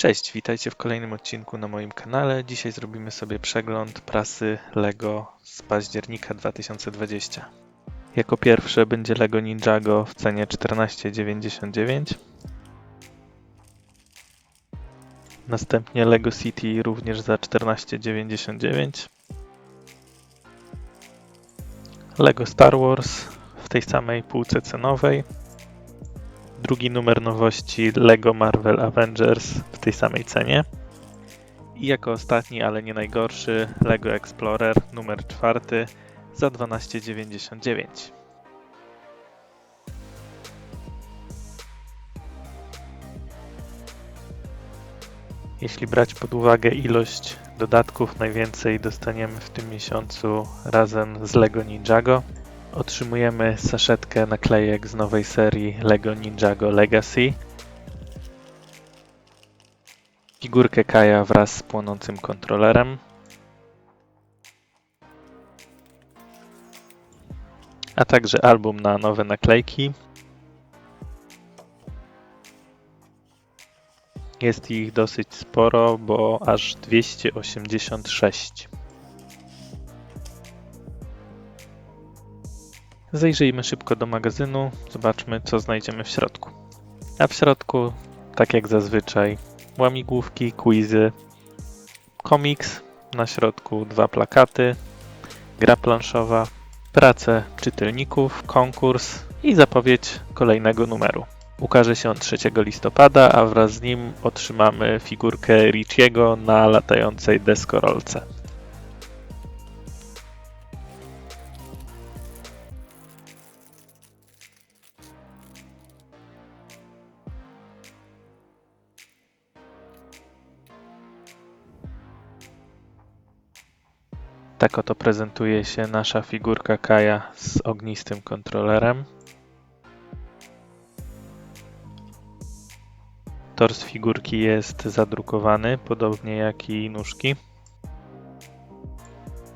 Cześć, witajcie w kolejnym odcinku na moim kanale. Dzisiaj zrobimy sobie przegląd prasy LEGO z października 2020. Jako pierwsze będzie LEGO Ninjago w cenie 14,99. Następnie LEGO City również za 14,99. LEGO Star Wars w tej samej półce cenowej. Drugi numer nowości LEGO Marvel Avengers w tej samej cenie. I jako ostatni, ale nie najgorszy, LEGO Explorer numer czwarty za 12,99. Jeśli brać pod uwagę ilość dodatków, najwięcej dostaniemy w tym miesiącu razem z LEGO Ninjago. Otrzymujemy saszetkę naklejek z nowej serii LEGO Ninjago Legacy. Figurkę Kaja wraz z płonącym kontrolerem. A także album na nowe naklejki. Jest ich dosyć sporo, bo aż 286. Zajrzyjmy szybko do magazynu, zobaczmy co znajdziemy w środku. A w środku, tak jak zazwyczaj, łamigłówki, quizy, komiks, na środku dwa plakaty, gra planszowa, prace czytelników, konkurs i zapowiedź kolejnego numeru. Ukaże się on 3 listopada, a wraz z nim otrzymamy figurkę Richiego na latającej deskorolce. Tak oto prezentuje się nasza figurka Kaja z ognistym kontrolerem. Tors figurki jest zadrukowany, podobnie jak i nóżki.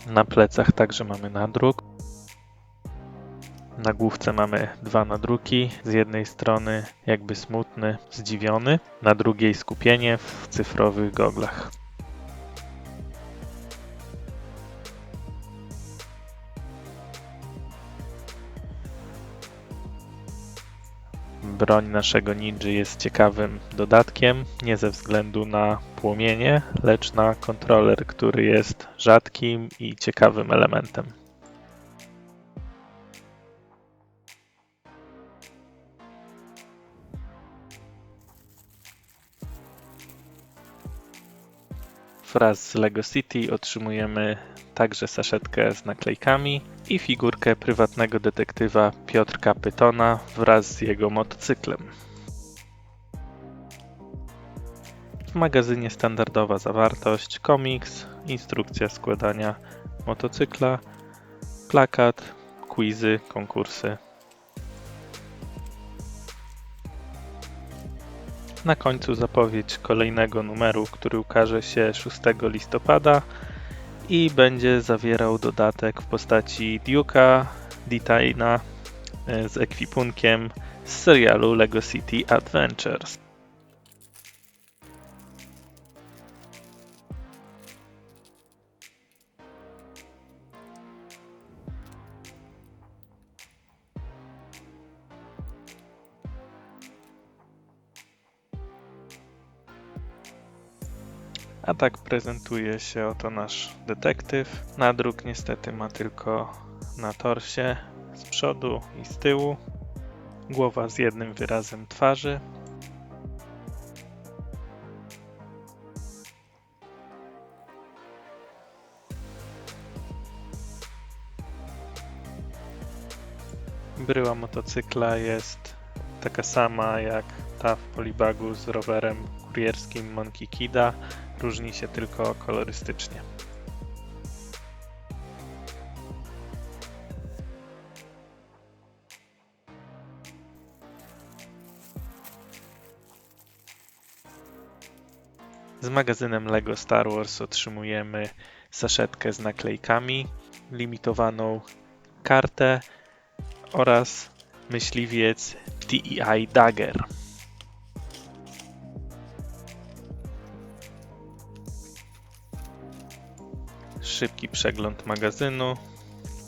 Na plecach także mamy nadruk. Na główce mamy dwa nadruki. Z jednej strony jakby smutny, zdziwiony, na drugiej skupienie w cyfrowych goglach. Broń naszego ninja jest ciekawym dodatkiem, nie ze względu na płomienie, lecz na kontroler, który jest rzadkim i ciekawym elementem. Wraz z Lego City otrzymujemy także saszetkę z naklejkami i figurkę prywatnego detektywa Piotrka Pytona wraz z jego motocyklem. W magazynie standardowa zawartość, komiks, instrukcja składania motocykla, plakat, quizy, konkursy. Na końcu zapowiedź kolejnego numeru, który ukaże się 6 listopada i będzie zawierał dodatek w postaci Duke'a, Ditaina e, z ekwipunkiem z serialu LEGO City Adventures. A tak prezentuje się oto nasz detektyw. Nadruk niestety ma tylko na torsie z przodu i z tyłu. Głowa z jednym wyrazem twarzy. Bryła motocykla jest taka sama jak ta w Polibagu z rowerem kurierskim Monkey Kida, różni się tylko kolorystycznie. Z magazynem LEGO Star Wars otrzymujemy saszetkę z naklejkami, limitowaną kartę oraz myśliwiec TEI Dagger. Szybki przegląd magazynu,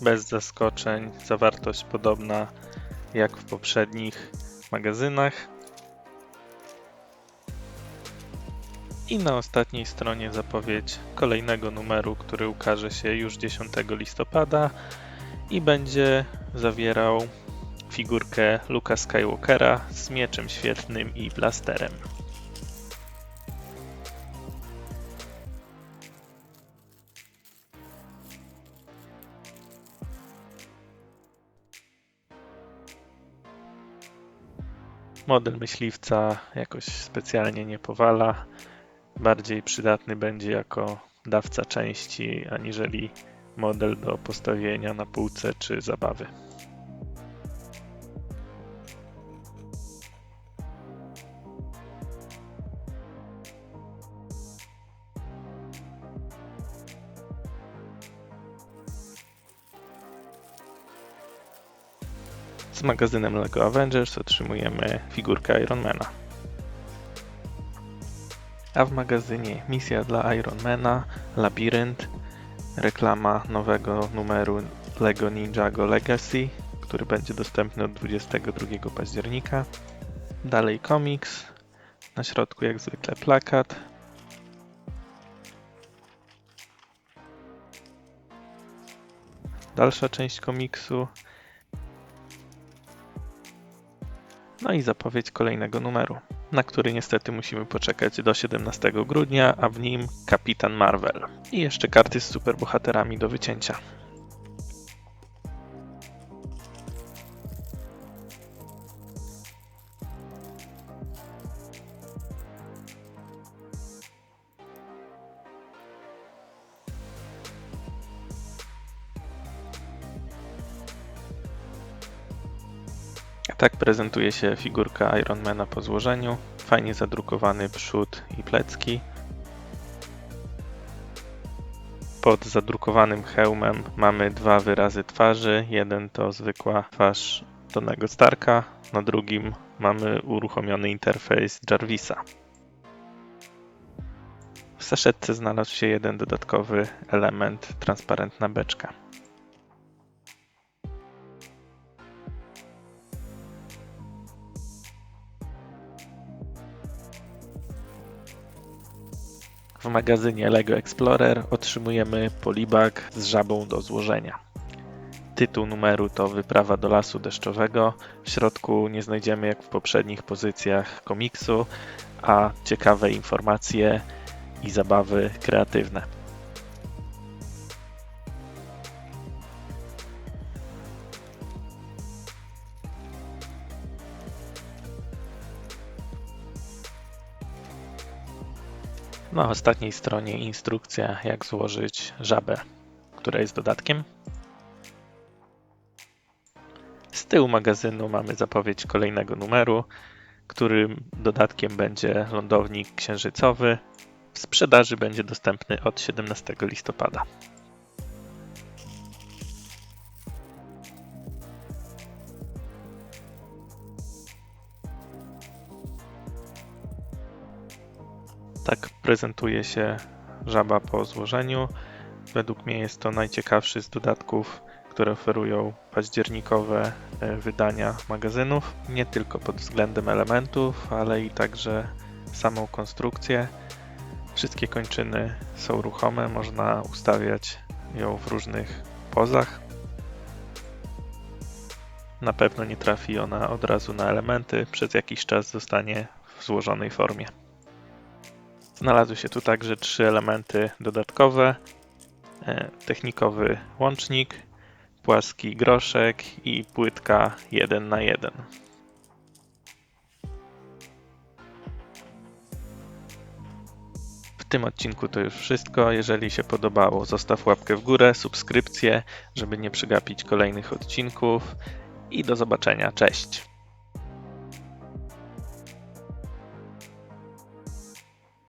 bez zaskoczeń, zawartość podobna jak w poprzednich magazynach. I na ostatniej stronie zapowiedź kolejnego numeru, który ukaże się już 10 listopada i będzie zawierał figurkę Luka Skywalkera z mieczem świetnym i blasterem. Model myśliwca jakoś specjalnie nie powala. Bardziej przydatny będzie jako dawca części, aniżeli model do postawienia na półce czy zabawy. Z magazynem LEGO Avengers otrzymujemy figurkę Ironmana. A w magazynie misja dla Ironmana, Labirynt, reklama nowego numeru LEGO Ninjago Legacy, który będzie dostępny od 22 października. Dalej komiks, na środku jak zwykle plakat. Dalsza część komiksu, No i zapowiedź kolejnego numeru, na który niestety musimy poczekać do 17 grudnia, a w nim Kapitan Marvel. I jeszcze karty z superbohaterami do wycięcia. Tak prezentuje się figurka Ironmana po złożeniu. Fajnie zadrukowany przód i plecki. Pod zadrukowanym hełmem mamy dwa wyrazy twarzy. Jeden to zwykła twarz Tonego Starka, na drugim mamy uruchomiony interfejs Jarvisa. W saszetce znalazł się jeden dodatkowy element, transparentna beczka. W magazynie LEGO Explorer otrzymujemy polibag z żabą do złożenia. Tytuł numeru to Wyprawa do lasu deszczowego. W środku nie znajdziemy jak w poprzednich pozycjach komiksu, a ciekawe informacje i zabawy kreatywne. Na ostatniej stronie instrukcja, jak złożyć żabę, która jest dodatkiem. Z tyłu magazynu mamy zapowiedź kolejnego numeru, którym dodatkiem będzie lądownik księżycowy. W sprzedaży będzie dostępny od 17 listopada. Prezentuje się żaba po złożeniu. Według mnie jest to najciekawszy z dodatków, które oferują październikowe e, wydania magazynów. Nie tylko pod względem elementów, ale i także samą konstrukcję. Wszystkie kończyny są ruchome, można ustawiać ją w różnych pozach. Na pewno nie trafi ona od razu na elementy, przez jakiś czas zostanie w złożonej formie. Znalazły się tu także trzy elementy dodatkowe. E, technikowy łącznik, płaski groszek i płytka 1 na 1. W tym odcinku to już wszystko. Jeżeli się podobało, zostaw łapkę w górę, subskrypcję, żeby nie przegapić kolejnych odcinków i do zobaczenia. Cześć!